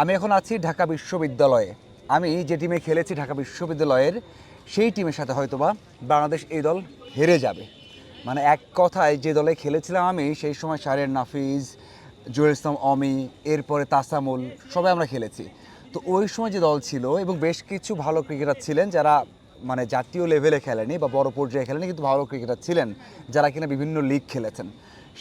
আমি এখন আছি ঢাকা বিশ্ববিদ্যালয়ে। আমি যে টিমে খেলেছি ঢাকা বিশ্ববিদ্যালয়ের, সেই টিমের সাথে হয়তোবা বাংলাদেশ এই দল হেরে যাবে। মানে এক কথায় যে দলে খেলেছিলাম আমি, সেই সময় শারের নাফিজ জুয়েল ইসলাম অমি, এরপরে তাসামুল, সবাই আমরা খেলেছি। তো ওই সময় যে দল ছিল এবং বেশ কিছু ভালো ক্রিকেটার ছিলেন যারা মানে জাতীয় লেভেলে খেলেনি বা বড় পর্যায়ে খেলেনি, কিন্তু ভালো ক্রিকেটার ছিলেন, যারা কিনা বিভিন্ন লিগ খেলেছেন।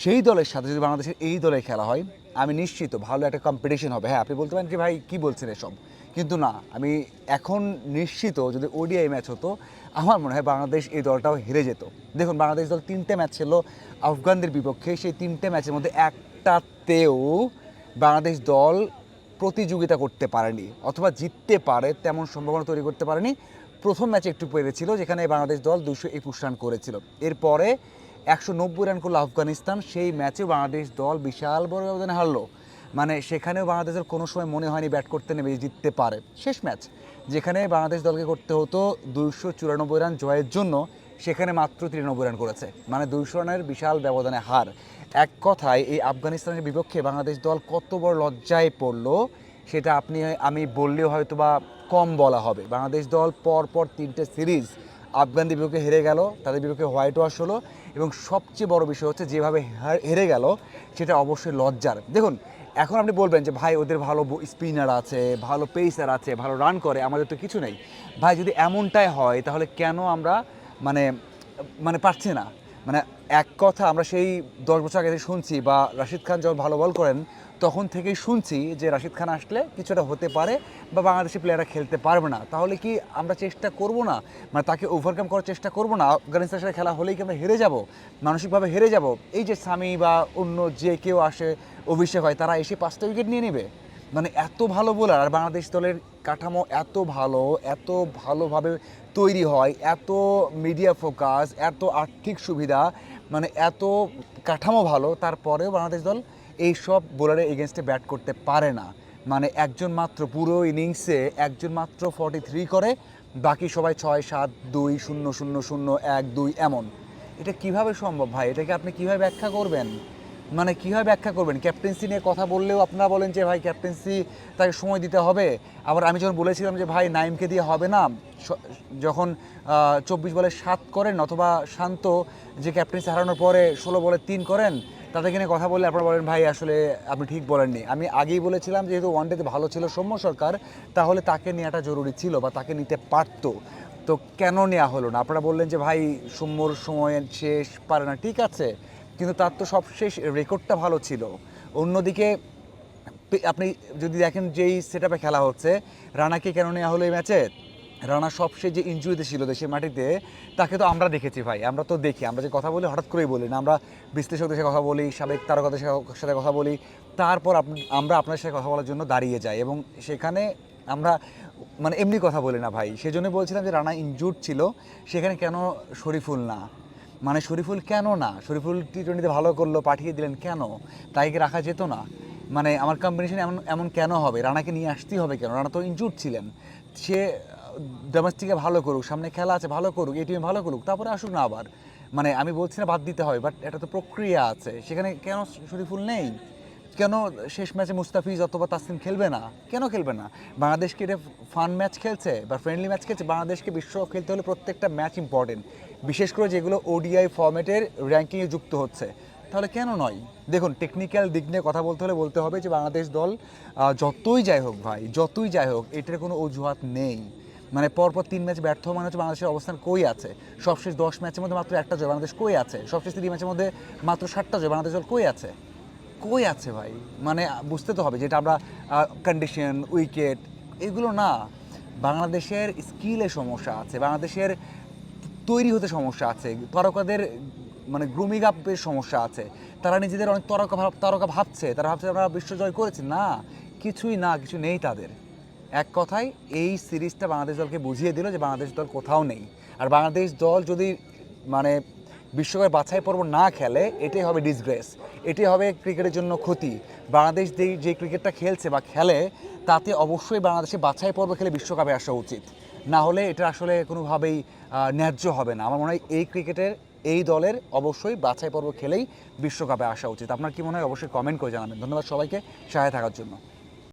সেই দলের সাথে যদি বাংলাদেশের এই দলে খেলা হয়, আমি নিশ্চিত ভালো একটা কম্পিটিশন হবে। হ্যাঁ আপনি বলতে পারেন যে ভাই, কী বলছেন এসব? কিন্তু না, আমি এখন নিশ্চিত যদি ওডিআই ম্যাচ হতো, আমার মনে হয় বাংলাদেশ এই দলটাও হেরে যেত। দেখুন, বাংলাদেশ দল তিনটে ম্যাচ ছিল আফগানদের বিপক্ষে সেই তিনটে ম্যাচের মধ্যে একটাতেও বাংলাদেশ দল প্রতিযোগিতা করতে পারেনি, অথবা জিততে পারে তেমন সম্ভাবনা তৈরি করতে পারেনি। প্রথম ম্যাচে একটু পেরেছিল, যেখানে বাংলাদেশ দল দুশো একুশ রান করেছিল। এরপরে একশো নব্বই রান করল আফগানিস্তান। সেই ম্যাচেও বাংলাদেশ দল বিশাল বড় ব্যবধানে হারলো। মানে সেখানেও বাংলাদেশের কোনো সময় মনে হয়নি ব্যাট করতে নেমে জিততে পারে। শেষ ম্যাচ, যেখানে বাংলাদেশ দলকে করতে হতো দুইশো চুরানব্বই রান জয়ের জন্য, সেখানে মাত্র তিরানব্বই রান করেছে। মানে দুইশো রানের বিশাল ব্যবধানে হার। এক কথায়, এই আফগানিস্তানের বিপক্ষে বাংলাদেশ দল কত বড় লজ্জায় পড়ল, সেটা আপনি, আমি বললেও হয়তো বা কম বলা হবে। বাংলাদেশ দল পর পর তিনটে সিরিজ আফগানদের বিপক্ষে হেরে গেল, তাদের বিপক্ষে হোয়াইট ওয়াশ হলো এবং সবচেয়ে বড় বিষয় হচ্ছে যেভাবে হেরে গেল, সেটা অবশ্যই লজ্জার। দেখুন, এখন আপনি বলবেন যে, ভাই, ওদের ভালো স্পিনার আছে, ভালো পেসার আছে, ভালো রান করে, আমাদের তো কিছু নেই। ভাই, যদি এমনটাই হয়, তাহলে কেন আমরা মানে মানে পারছি না? মানে এক কথা আমরা সেই দশ বছর আগে শুনছি বা রাশিদ খান যখন ভালো বল করেন, তখন থেকেই শুনছি যে রাশিদ খান আসলে কিছুটা হতে পারে বা বাংলাদেশি প্লেয়াররা খেলতে পারবে না। তাহলে কি আমরা চেষ্টা করব না? মানে তাকে ওভারকাম করার চেষ্টা করব না? আফগানিস্তানের সাথে খেলা হলেই কি আমরা হেরে যাব? মানসিকভাবে হেরে যাব? এই যে সামি বা অন্য যে কেউ আসে, অভিষেক হয়, তারা এসে পাঁচটা উইকেট নিয়ে নেবে? মানে এত ভালো বোলার, আর বাংলাদেশ দলের কাঠামো এত ভালো, এত ভালোভাবে তৈরি হয়, এত মিডিয়া ফোকাস এত আর্থিক সুবিধা মানে এত কাঠামো ভালো, তারপরেও বাংলাদেশ দল এই সব বোলারের এগেনস্টে ব্যাট করতে পারে না। মানে একজন মাত্র পুরো ইনিংসে একজন মাত্র ফর্টি থ্রি করে, বাকি সবাই ছয়, সাত, দুই, শূন্য শূন্য শূন্য, এক, দুই, এমন। এটা কীভাবে সম্ভব ভাই? এটাকে আপনি কীভাবে ব্যাখ্যা করবেন? মানে কীভাবে ব্যাখ্যা করবেন? ক্যাপ্টেন্সি নিয়ে কথা বললেও আপনারা বলেন যে, ভাই ক্যাপ্টেন্সি তাকে সময় দিতে হবে। আবার আমি যখন বলেছিলাম যে, ভাই, নাইমকে দিয়ে হবে না? যখন চব্বিশ বলে সাত করেন অথবা শান্ত যে ক্যাপ্টেন্সি হারানোর পরে ষোলো বলে তিন করেন, তাদেরকে নিয়ে কথা বললে আপনারা বলেন, ভাই, আসলে আপনি ঠিক বলেননি। আমি আগেই বলেছিলাম, যেহেতু ওয়ানডেতে ভালো ছিল সৌম্য সরকার, তাহলে তাকে নেওয়াটা জরুরি ছিল বা তাকে নিতে পারতো। তো কেন নেওয়া হলো না? আপনারা বললেন যে, ভাই, সৌম্যর সময় শেষ, পারে না। ঠিক আছে। কিন্তু তার তো সবশেষ রেকর্ডটা ভালো ছিল। অন্যদিকে আপনি যদি দেখেন যেই সেট খেলা হচ্ছে, রানাকে কেন নেওয়া হলো এই ম্যাচে রানা সবশেষ যে ইঞ্জুরিতে ছিল দেশের মাটিতে, তাকে তো আমরা দেখেছি ভাই, আমরা তো দেখি। আমরা যে কথা বলি, হঠাৎ করেই বলি না। আমরা বিশ্লেষকদের সাথে কথা বলি, সাবেক তারকাদের সাথে- কথা বলি। তারপর আমরা আপনার সাথে কথা বলার জন্য দাঁড়িয়ে যাই এবং সেখানে আমরা মানে এমনি কথা বলি না ভাই। সেজন্য বলছিলাম যে রানা ইনজুর্ড ছিল, সেখানে কেন শরীফুল না? মানে শরীফুল কেন না? শরীফুল টি টোয়েন্টিতে ভালো করল, পাঠিয়ে দিলেন কেন? তাই কি রাখা যেত না। মানে আমার কম্বিনেশন এমন এমন কেন হবে? রানাকে নিয়ে আসতেই হবে কেন? রানা তো ইনজুর্ড ছিলেন। সে ডোমেস্টিকে ভালো করুক, সামনে খেলা আছে, ভালো করুক এটিএম ভালো করুক, তারপরে আসুক না আবার। মানে আমি বলছি না বাদ দিতে হয় বাট এটা তো প্রক্রিয়া আছে। সেখানে কেন শরীফুল নেই? কেন শেষ ম্যাচে মুস্তাফিজ অথবা তাসলিম খেলবে না? কেন খেলবে না? বাংলাদেশকে এটা ফান ম্যাচ খেলছে বা ফ্রেন্ডলি ম্যাচ খেলছে। বাংলাদেশকে বিশ্বকাপ খেলতে হলে প্রত্যেকটা ম্যাচ ইম্পর্টেন্ট বিশেষ করে যেগুলো ওডিআই ফর্মেটের র্যাঙ্কিংয়ে যুক্ত হচ্ছে। তাহলে কেন নয়? দেখুন টেকনিক্যাল দিক নিয়ে কথা বলতে হলে বলতে হবে যে বাংলাদেশ দল যতই যাই হোক ভাই, যতই যাই হোক, এটার কোনো অজুহাত নেই। মানে পরপর তিন ম্যাচ ব্যর্থ মানে হচ্ছে বাংলাদেশের অবস্থান কই আছে? সবশেষ দশ ম্যাচের মধ্যে মাত্র একটা জয়, বাংলাদেশ কই আছে? সবশেষ তিন ম্যাচের মধ্যে মাত্র ষাটটা জয়, বাংলাদেশ দল কই আছে? কই আছে ভাই? মানে বুঝতে তো হবে যেটা আমরা কন্ডিশন উইকেট এগুলো না। বাংলাদেশের স্কিলে সমস্যা আছে, বাংলাদেশের তৈরি হতে সমস্যা আছে, তারকাদের মানে গ্রুমিং আপের সমস্যা আছে। তারা নিজেদের অনেক তারকা ভাব, তারকা ভাবছে, তারা ভাবছে আমরা বিশ্বজয় করেছি। না, কিছুই না, কিছু নেই তাদের। এক কথায়, এই সিরিজটা বাংলাদেশ দলকে বুঝিয়ে দিল যে বাংলাদেশ দল কোথাও নেই। আর বাংলাদেশ দল যদি মানে বিশ্বকাপের বাছাই পর্ব না খেলে, এটাই হবে ডিসগ্রেস এটাই হবে ক্রিকেটের জন্য ক্ষতি। বাংলাদেশ যে ক্রিকেটটা খেলছে বা খেলে, তাতে অবশ্যই বাংলাদেশে বাছাই পর্ব খেলে বিশ্বকাপে আসা উচিত। না হলে এটা আসলে কোনোভাবেই ন্যায্য হবে না। আমার মনে হয় এই ক্রিকেটের, এই দলের অবশ্যই বাছাই পর্ব খেলেই বিশ্বকাপে আসা উচিত। আপনার কি মনে হয়? অবশ্যই কমেন্ট করে জানাবেন। ধন্যবাদ সবাইকে। সহায় থাকার জন্য।